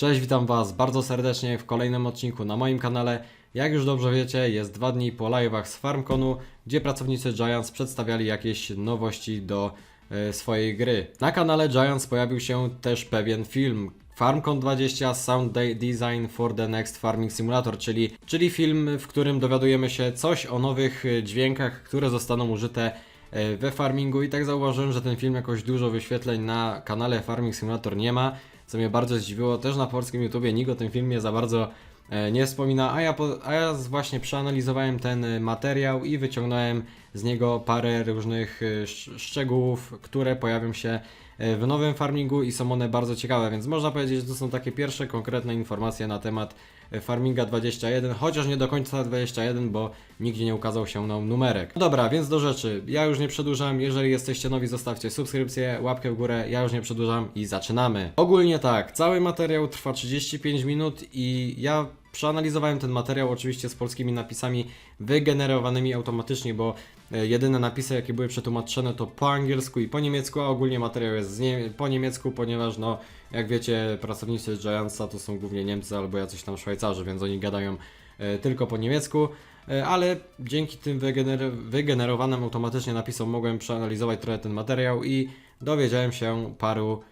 Cześć, witam Was bardzo serdecznie w kolejnym odcinku na moim kanale. Jak już dobrze wiecie, jest dwa dni po live'ach z FarmConu, gdzie pracownicy Giants przedstawiali jakieś nowości do e, swojej gry. Na kanale Giants pojawił się też pewien film. FarmCon 20 Sound De- Design for the Next Farming Simulator, czyli, czyli film, w którym dowiadujemy się coś o nowych e, dźwiękach, które zostaną użyte e, we farmingu i tak zauważyłem, że ten film jakoś dużo wyświetleń na kanale Farming Simulator nie ma, co mnie bardzo zdziwiło. Też na polskim YouTubie nikt o tym filmie za bardzo e, nie wspomina, a ja, po, a ja właśnie przeanalizowałem ten e, materiał i wyciągnąłem z niego parę różnych e, sz- szczegółów, które pojawią się e, w nowym farmingu i są one bardzo ciekawe, więc można powiedzieć, że to są takie pierwsze konkretne informacje na temat e, Farminga 21, chociaż nie do końca 21, bo nigdzie nie ukazał się nam numerek. No dobra, więc do rzeczy. Ja już nie przedłużam. Jeżeli jesteście nowi, zostawcie subskrypcję, łapkę w górę. Ja już nie przedłużam i zaczynamy. Ogólnie tak, cały materiał trwa 35 minut i ja przeanalizowałem ten materiał oczywiście z polskimi napisami wygenerowanymi automatycznie, bo e, jedyne napisy jakie były przetłumaczone to po angielsku i po niemiecku, a ogólnie materiał jest nie- po niemiecku, ponieważ no jak wiecie pracownicy Giantsa to są głównie Niemcy albo jacyś tam Szwajcarzy, więc oni gadają e, tylko po niemiecku. E, ale dzięki tym wygener- wygenerowanym automatycznie napisom mogłem przeanalizować trochę ten materiał i dowiedziałem się paru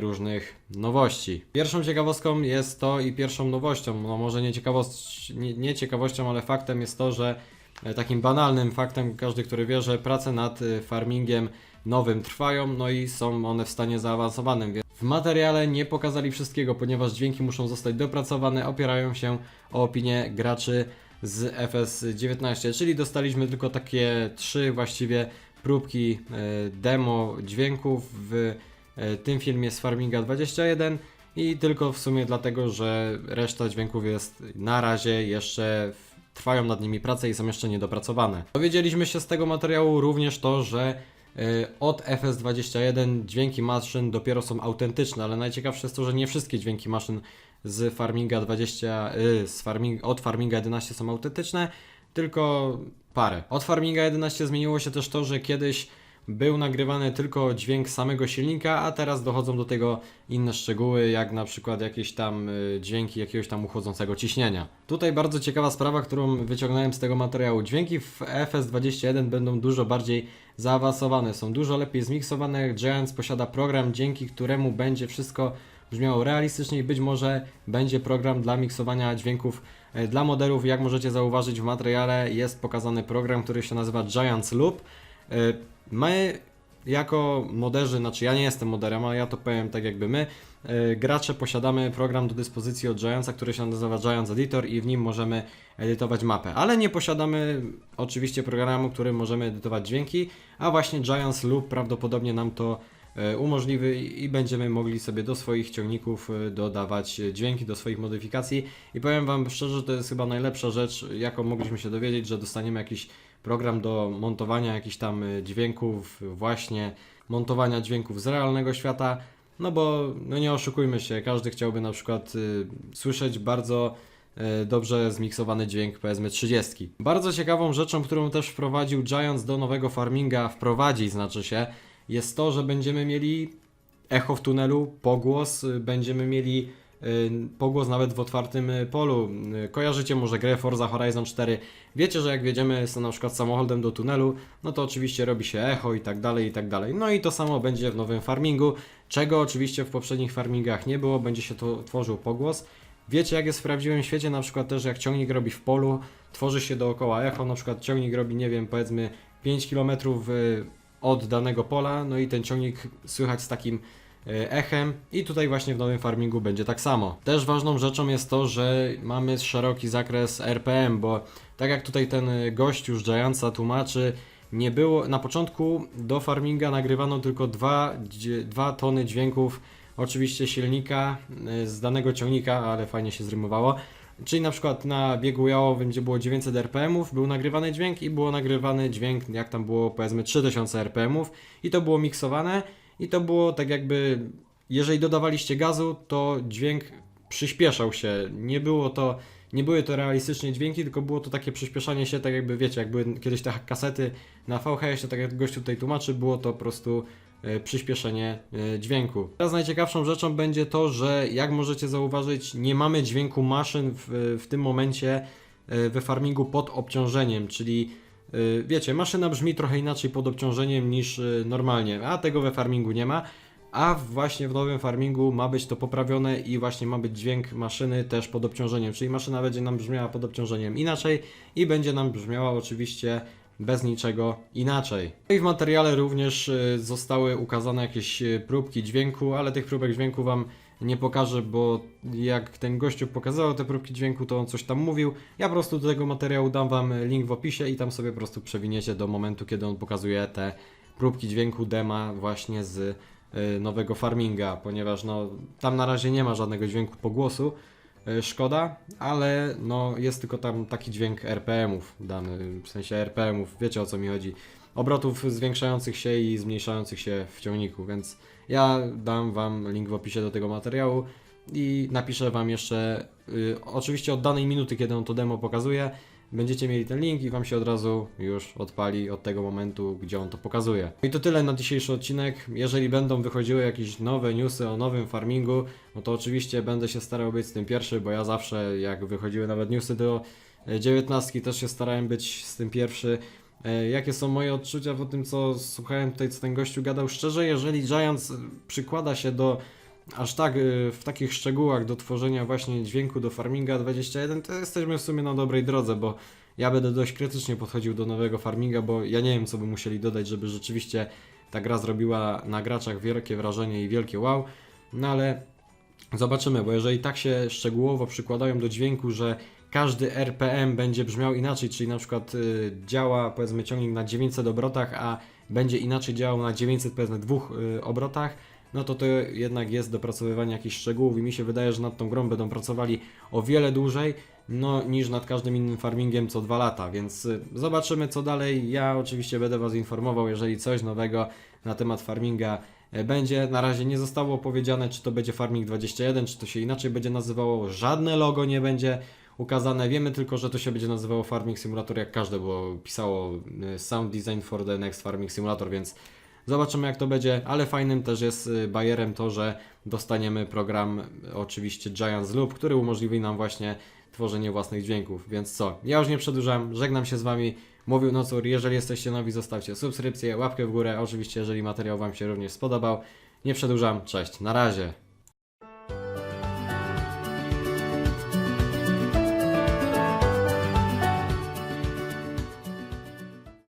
różnych nowości. Pierwszą ciekawostką jest to i pierwszą nowością, no może nie, ciekawość, nie, nie ciekawością, ale faktem jest to, że e, takim banalnym faktem, każdy, który wie, że prace nad e, farmingiem nowym trwają, no i są one w stanie zaawansowanym. W materiale nie pokazali wszystkiego, ponieważ dźwięki muszą zostać dopracowane, opierają się o opinię graczy z FS19, czyli dostaliśmy tylko takie trzy właściwie próbki e, demo dźwięków w e, tym filmie z Farminga 21 i tylko w sumie dlatego, że reszta dźwięków jest na razie jeszcze trwają nad nimi prace i są jeszcze niedopracowane. Dowiedzieliśmy się z tego materiału również to, że e, od FS21 dźwięki maszyn dopiero są autentyczne, ale najciekawsze jest to, że nie wszystkie dźwięki maszyn z Farminga 20, y, z farming, od Farminga 11 są autentyczne, tylko parę. Od Farminga 11 zmieniło się też to, że kiedyś był nagrywany tylko dźwięk samego silnika, a teraz dochodzą do tego inne szczegóły, jak na przykład jakieś tam y, dźwięki jakiegoś tam uchodzącego ciśnienia. Tutaj bardzo ciekawa sprawa, którą wyciągnąłem z tego materiału. Dźwięki w FS21 będą dużo bardziej zaawansowane, są dużo lepiej zmiksowane. Giants posiada program, dzięki któremu będzie wszystko brzmiało realistycznie i być może będzie program dla miksowania dźwięków e, dla modelów. Jak możecie zauważyć w materiale jest pokazany program, który się nazywa Giants Loop. E, My jako moderzy, znaczy ja nie jestem moderem, ale ja to powiem tak jakby my, e, gracze posiadamy program do dyspozycji od Giantsa, który się nazywa Giants Editor i w nim możemy edytować mapę, ale nie posiadamy oczywiście programu, którym możemy edytować dźwięki, a właśnie Giants Loop prawdopodobnie nam to e, umożliwi i będziemy mogli sobie do swoich ciągników dodawać dźwięki, do swoich modyfikacji. I powiem Wam szczerze, to jest chyba najlepsza rzecz, jaką mogliśmy się dowiedzieć, że dostaniemy jakiś program do montowania jakichś tam e, dźwięków, właśnie montowania dźwięków z realnego świata, no bo no nie oszukujmy się, każdy chciałby na przykład y, słyszeć bardzo e, dobrze zmiksowany dźwięk powiedzmy 30. Bardzo ciekawą rzeczą, którą też wprowadził Giants do nowego farminga, wprowadzi znaczy się, jest to, że będziemy mieli echo w tunelu, pogłos, y, będziemy mieli y, pogłos nawet w otwartym y, polu. Y, Kojarzycie może grę Forza Horizon 4. Wiecie, że jak wjedziemy na przykład samochodem do tunelu, no to oczywiście robi się echo i tak dalej, i tak dalej. No i to samo będzie w nowym farmingu, czego oczywiście w poprzednich farmingach nie było, będzie się to tworzył pogłos. Wiecie, jak jest w prawdziwym świecie, na przykład też jak ciągnik robi w polu, tworzy się dookoła echo, na przykład ciągnik robi, nie wiem, powiedzmy 5 km od danego pola, no i ten ciągnik słychać z takim echem i tutaj właśnie w nowym farmingu będzie tak samo. Też ważną rzeczą jest to, że mamy szeroki zakres RPM, bo tak jak tutaj ten e, gość już Giantsa tłumaczy, nie było, na początku do farminga nagrywano tylko 2, 2 tony dźwięków, oczywiście silnika e, z danego ciągnika, ale fajnie się zrymowało. Czyli na przykład na biegu jałowym, gdzie było 900 RPMów, był nagrywany dźwięk i było nagrywany dźwięk, jak tam było powiedzmy 3000 RPMów i to było miksowane i to było tak jakby, jeżeli dodawaliście gazu, to dźwięk przyspieszał się. Nie było to nie były to realistycznie dźwięki, tylko było to takie przyspieszanie się, tak jakby wiecie, jak były kiedyś te kasety na VHS-ie, tak jak gościu tutaj tłumaczy, było to po prostu e, przyspieszenie e, dźwięku. Teraz najciekawszą rzeczą będzie to, że jak możecie zauważyć, nie mamy dźwięku maszyn w, w tym momencie e, we farmingu pod obciążeniem, czyli wiecie, maszyna brzmi trochę inaczej pod obciążeniem niż e, normalnie, a tego we farmingu nie ma. A właśnie w nowym farmingu ma być to poprawione i właśnie ma być dźwięk maszyny też pod obciążeniem, czyli maszyna będzie nam brzmiała pod obciążeniem inaczej i będzie nam brzmiała oczywiście bez niczego inaczej. I w materiale również y, zostały ukazane jakieś y, próbki dźwięku, ale tych próbek dźwięku Wam nie pokażę, bo jak ten gościu pokazał te próbki dźwięku, to on coś tam mówił. Ja po prostu do tego materiału dam Wam link w opisie i tam sobie po prostu przewiniecie do momentu, kiedy on pokazuje te próbki dźwięku dema właśnie z y, nowego farminga, ponieważ no, tam na razie nie ma żadnego dźwięku pogłosu, szkoda, ale no, jest tylko tam taki dźwięk RPM-ów dany, w sensie RPM-ów, wiecie o co mi chodzi, obrotów zwiększających się i zmniejszających się w ciągniku, więc ja dam Wam link w opisie do tego materiału i napiszę Wam jeszcze, y, oczywiście od danej minuty, kiedy on to demo pokazuje, będziecie mieli ten link i Wam się od razu już odpali od tego momentu, gdzie on to pokazuje. I to tyle na dzisiejszy odcinek. Jeżeli będą wychodziły jakieś nowe newsy o nowym farmingu, no to oczywiście będę się starał być z tym pierwszy, bo ja zawsze jak wychodziły nawet newsy do e, 19 też się starałem być z tym pierwszy. E, Jakie są moje odczucia po tym, co słuchałem tutaj, co ten gościu gadał? Szczerze, jeżeli Giants e, przykłada się do aż tak y, w takich szczegółach do tworzenia właśnie dźwięku do Farminga 21, to jesteśmy w sumie na dobrej drodze, bo ja będę dość krytycznie podchodził do nowego Farminga, bo ja nie wiem, co by musieli dodać, żeby rzeczywiście ta gra zrobiła na graczach wielkie wrażenie i wielkie wow. No ale zobaczymy, bo jeżeli tak się szczegółowo przykładają do dźwięku, że każdy RPM będzie brzmiał inaczej, czyli na przykład y, działa powiedzmy ciągnik na 900 obrotach, a będzie inaczej działał na 900 powiedzmy dwóch y, obrotach, no to to jednak jest dopracowywanie jakichś szczegółów i mi się wydaje, że nad tą grą będą pracowali o wiele dłużej, no niż nad każdym innym farmingiem co dwa lata, więc y, zobaczymy co dalej. Ja oczywiście będę Was informował, jeżeli coś nowego na temat farminga e, będzie. Na razie nie zostało powiedziane, czy to będzie Farming 21, czy to się inaczej będzie nazywało. Żadne logo nie będzie ukazane. Wiemy tylko, że to się będzie nazywało Farming Simulator, jak każde, bo pisało y, Sound Design for the Next Farming Simulator, więc zobaczymy jak to będzie. Ale fajnym też jest y, bajerem to, że dostaniemy program y, oczywiście Giants Loop, który umożliwi nam właśnie tworzenie własnych dźwięków. Więc co, ja już nie przedłużam, żegnam się z Wami. Mówił Nocur, jeżeli jesteście nowi, zostawcie subskrypcję, łapkę w górę. Oczywiście, jeżeli materiał Wam się również spodobał. Nie przedłużam, cześć, na razie.